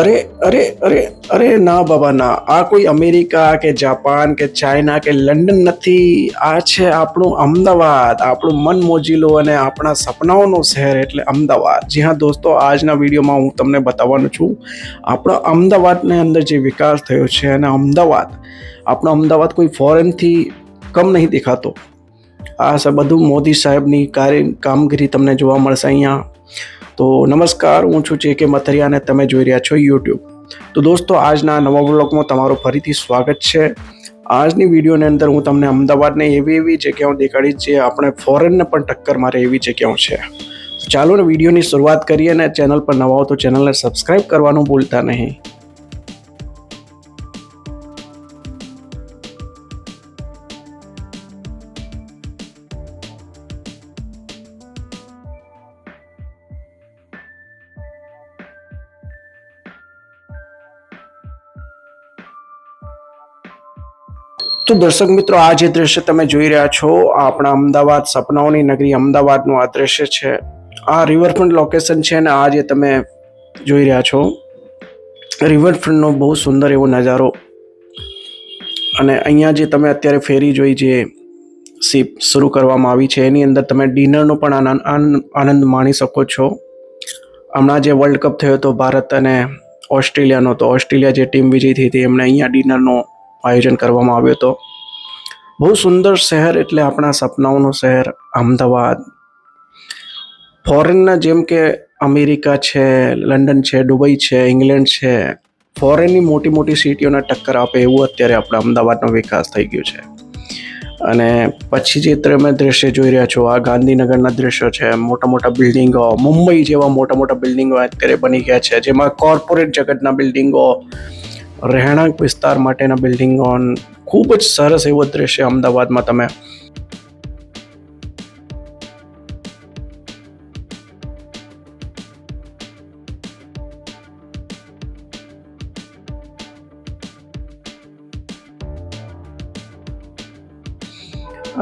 અરે અરે અરે અરે ના બાબા, ના. આ કોઈ અમેરિકા કે જાપાન કે ચાઇના કે લંડન નથી. આ છે આપણું અમદાવાદ, આપણું મન મોજીલો અને આપણા સપનાઓનું શહેર એટલે અમદાવાદ. જી હા દોસ્તો, આજના વિડીયોમાં હું તમને બતાવવાનું છું, આપણા અમદાવાદની અંદર જે વિકાસ થયો છે અને અમદાવાદ, આપણો અમદાવાદ કોઈ ફોરેનથી કમ નહીં દેખાતો. આ બધું મોદી સાહેબની કાર્ય, કામગીરી તમને જોવા મળશે અહીંયા. તો નમસ્કાર, હું છું કે મથરિયા અને તમે જોઈ રહ્યા છો યુટ્યુબ તો દોસ્તો, આજના નવા બ્લોગમાં તમારું ફરીથી સ્વાગત છે. આજની વિડીયોની અંદર હું તમને અમદાવાદને એવી એવી જગ્યાઓ દેખાડીશ જે આપણે ફોરેનને પણ ટક્કર મારે એવી જગ્યાઓ છે. ચાલો ને વિડીયોની શરૂઆત કરીએ અને ચેનલ પર નવા હો તો ચેનલને સબસ્ક્રાઈબ કરવાનું ભૂલતા નહીં. તો દર્શક મિત્રો, આ જે દ્રશ્ય તમે જોઈ રહ્યા છો, આપણા અમદાવાદ સપનાઓની નગરી અમદાવાદનું આ દ્રશ્ય છે. આ રિવરફ્રન્ટ લોકેશન છે અને આ જે તમે જોઈ રહ્યા છો રિવરફ્રન્ટનો બહુ સુંદર એવો નજારો. અને અહીંયા જે તમે અત્યારે ફેરી જોઈ જે સીપ શરૂ કરવામાં આવી છે, એની અંદર તમે ડિનરનો પણ આનંદ- આનંદ માણી શકો છો. હમણાં જે વર્લ્ડ કપ થયો હતો ભારત અને ઓસ્ટ્રેલિયાનો, તો ઓસ્ટ્રેલિયા જે ટીમ વિજય થઈ હતી, એમણે અહીંયા ડિનરનો આયોજન કરવામાં આવ્યો હતો. બહુ સુંદર શહેર એટલે આપણા સપનાઓનું શહેર, અમદાવાદ. ફોરેનના જેમ કે અમેરિકા છે, લંડન છે, દુબઈ છે, ઇંગ્લેન્ડ છે ફોરેનની મોટી મોટી સિટીઓને ટક્કર આપે એવું અત્યારે આપણા અમદાવાદનો વિકાસ થઈ ગયો છે. અને પછી જે તમે દ્રશ્ય જોઈ રહ્યા છો, આ ગાંધીનગરના દ્રશ્યો છે, મોટા મોટા બિલ્ડિંગો, મુંબઈ જેવા મોટા મોટા બિલ્ડિંગો અત્યારે બની ગયા છે, જેમાં કોર્પોરેટ જગતના બિલ્ડિંગો રહેણાંક વિસ્તાર માટેના બિલ્ડિંગો ખૂબ જ સરસ એવો દ્રશ્ય અમદાવાદમાં તમે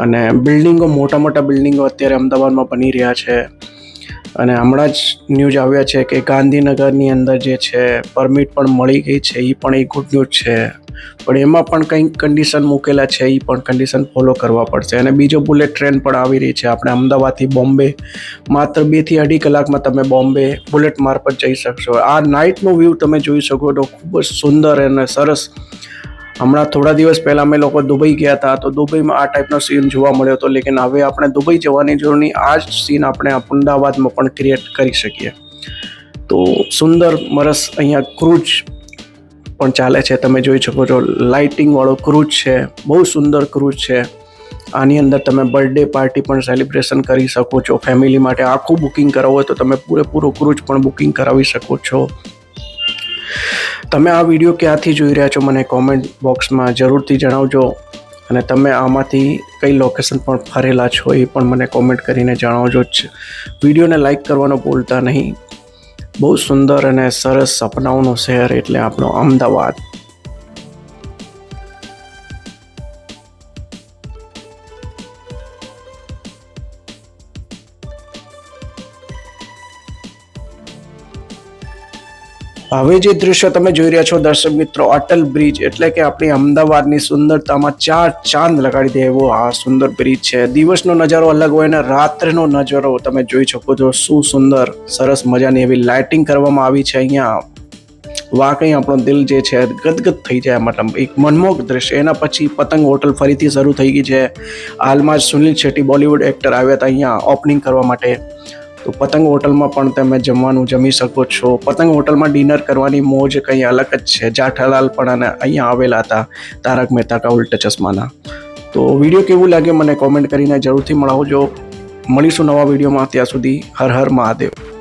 અને બિલ્ડિંગો મોટા મોટા બિલ્ડિંગો અત્યારે અમદાવાદમાં બની રહ્યા છે. અને હમણાં જ ન્યૂઝ આવ્યા છે કે ગાંધીનગરની અંદર જે છે પરમિટ પણ મળી ગઈ છે એ પણ એક ગુડ ન્યૂઝ છે. પણ એમાં પણ કંઈક કન્ડિશન મૂકેલા છે એ પણ કન્ડિશન ફોલો કરવા પડશે. અને બીજો બુલેટ ટ્રેન પણ આવી રહી છે. આપણે અમદાવાદથી બોમ્બે, માત્ર બેથી અઢી કલાકમાં તમે બોમ્બે બુલેટ મારફત જઈ શકશો. આ નાઇટનો વ્યૂ તમે જોઈ શકો તો ખૂબ જ સુંદર અને સરસ હમણાં થોડા દિવસ પહેલાં અમે લોકો દુબઈ ગયા હતા, તો દુબઈમાં આ ટાઈપનો સીન જોવા મળ્યો હતો. લેકિન હવે આપણે દુબઈ જવાની જરૂર નહીં આ જ સીન આપણે અમદાવાદમાં પણ ક્રિએટ કરી શકીએ. તો સુંદર, મરસ અહીંયા ક્રૂઝ પણ ચાલે છે. તમે જોઈ શકો છો લાઇટિંગવાળો ક્રૂઝ છે, બહુ સુંદર ક્રૂઝ છે. આની અંદર તમે બર્થડે પાર્ટી પણ સેલિબ્રેશન કરી શકો છો. ફેમિલી માટે આખું બુકિંગ કરાવવું હોય તો તમે પૂરેપૂરો ક્રૂઝ પણ બુકિંગ કરાવી શકો છો. તમે આ વીડિયો ક્યાંથી જોઈ રહ્યા છો મને કોમેન્ટ બોક્સમાં જરૂરથી જણાવજો. અને તમે આમાંથી કઈ લોકેશન પણ ફરેલા છો એ પણ મને કોમેન્ટ કરીને જણાવજો જ. વિડીયોને લાઇક કરવાનો ભૂલતા નહીં. બહુ સુંદર અને સરસ સપનાઓનું શહેર એટલે આપણો અમદાવાદ. હવે જે દૃશ્ય તમે જોઈ રહ્યા છો, દર્શક મિત્રો, અટલ બ્રિજ એટલે કે આપણી અમદાવાદની સુંદરતામાં ચાર ચાંદ લગાડી દે એવો આ સુંદર બ્રિજ છે. દિવસનો નજારો અલગ હોય અને રાત્રિનો નજારો તમે જોઈ શકો છો. શું સુંદર, સરસ મજાની એવી લાઇટિંગ કરવામાં આવી છે અહીંયા. વાકઈ આપણો દિલ જે છે, ગદગદ થઈ જાય મતલબ એક મનમોહક દ્રશ્ય. એના પછી પતંગ હોટલ ફરીથી શરૂ થઈ ગઈ છે. હાલમાં જ સુનિલ શેટ્ટી બોલિવૂડ એક્ટર આવ્યા હતા અહીંયા ઓપનિંગ કરવા માટે. તો પતંગ હોટલમાં પણ તમે જમવાનું જમી શકો છો. પતંગ હોટલમાં ડિનર કરવાની મોજ કંઈ અલગ જ છે. જાઠાલાલ પણ અને અહીંયા આવેલા હતા, તારક મહેતા કા ઉલ્ટા ચશ્માના. તો વીડિયો કેવું લાગે મને કોમેન્ટ કરીને જરૂરથી મળાવજો મળીશું નવા વિડીયોમાં. ત્યાં સુધી હર હર મહાદેવ.